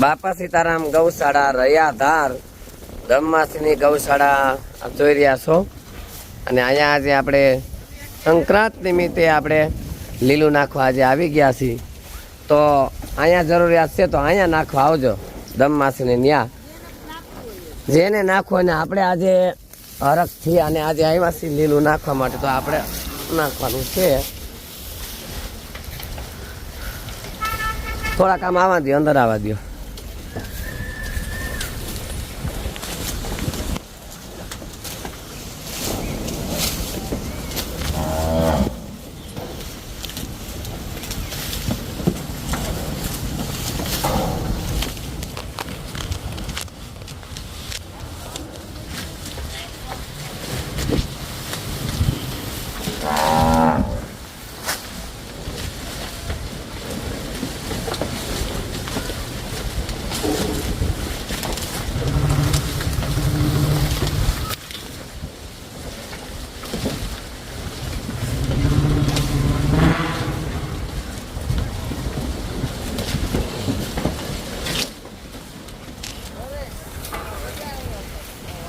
બાપા સીતારામ ગૌશાળા રયાધાર. બ્રહ્માસીની ગૌશાળા આપ જોઈ રહ્યા છો. અને અહીંયા આજે આપણે સંક્રાંત નિમિત્તે આપણે લીલું નાખવા આજે આવી ગયા છીએ. તો અહીંયા જરૂરિયાત છે તો અહીંયા નાખવા આવજો. બ્રહ્માસીને ન્યા. જેને નાખો ને આપણે આજે હરખથી અને આજે આવ્યા છીએ લીલું નાખવા માટે તો આપણે નાખવાનું છે. થોડાક આમ આવવા દો અંદર આવવા દો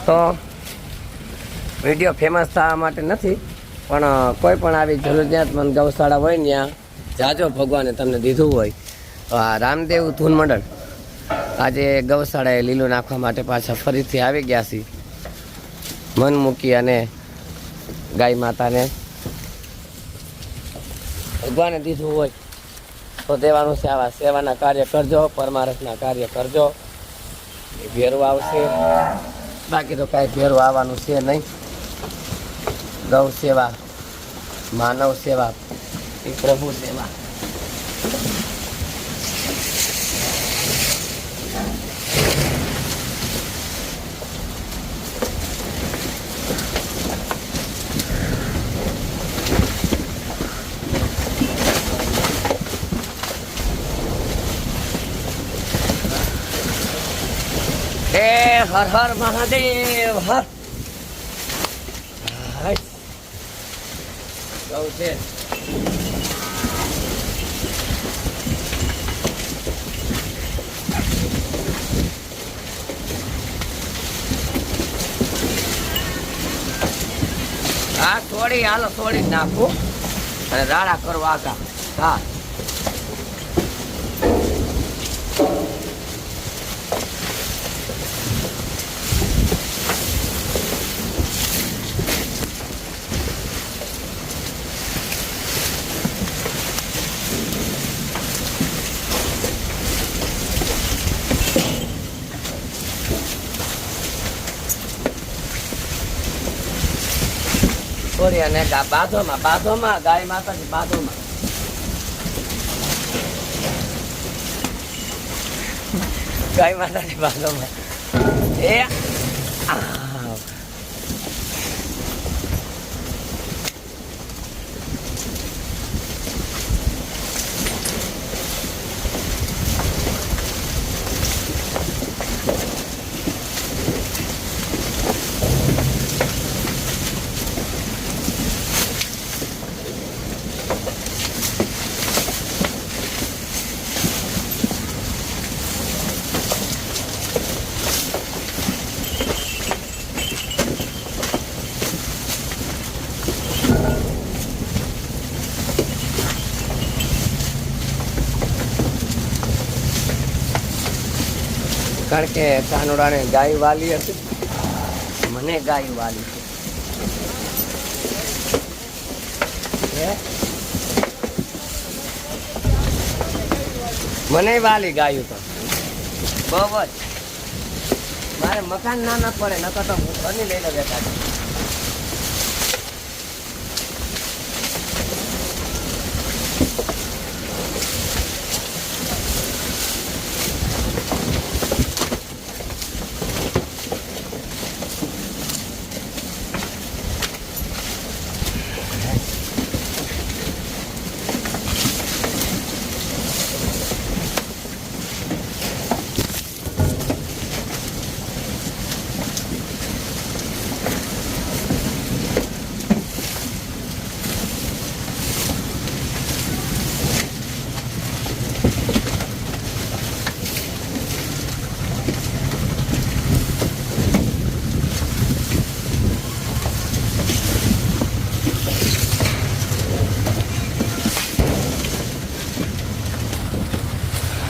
તો વીડિયો ફેમસ થવા માટે નથી, પણ કોઈ પણ આવી જરૂરિયાતમંદ ગૌશાળા હોય ત્યાં, જાજો ભગવાને તમને દીધું હોય. તો આ રામદેવ ધૂન મંડળ, આજે ગૌશાળાએ લીલું નાખવા માટે પાછા ફરીથી આવી ગયા છે મન મૂકી અને ગાય માતાને ભગવાને દીધું હોય, તો દેવાનું આવા સેવાના કાર્ય કરજો, પરમારથના કાર્ય કરજો. એ ભેરવું આવશે. બાકી તો કાંઈ ભેરવું આવવાનું છે નહીં. ગૌ સેવા માનવ સેવા એ પ્રભુ સેવા હે હર હર મહાદેવ હર. થોડી હાલો થોડી નાખું. અને રાડા કરવા આકા હા. થોડી અને બાધોમાં બાધોમાં ગાય માતાજી બાધોમાં ગાય માતાજી બાધોમાં એ આવ. કારણ કે કાનુડાને ગાય વાલી હશે મને ગાય વાલી છે? મને વાલી ગાયું તો. બહુ જ. મારે મકાન ના ના પડે, નકર તો હું ઘરની લઈને બેઠા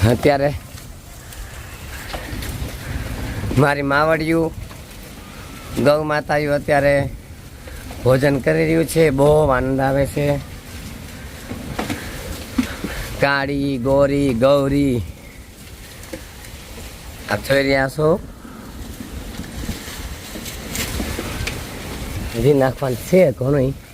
અત્યારે મારી માવડિયું ગૌ માતાયું અત્યારે ભોજન કરી રહ્યું છે. બહુ આનંદ આવે છે. કાળી, ગોરી, ગૌરી. આપ જોઈ રહ્યા છો? હજી નાખવાનું છે ઘણું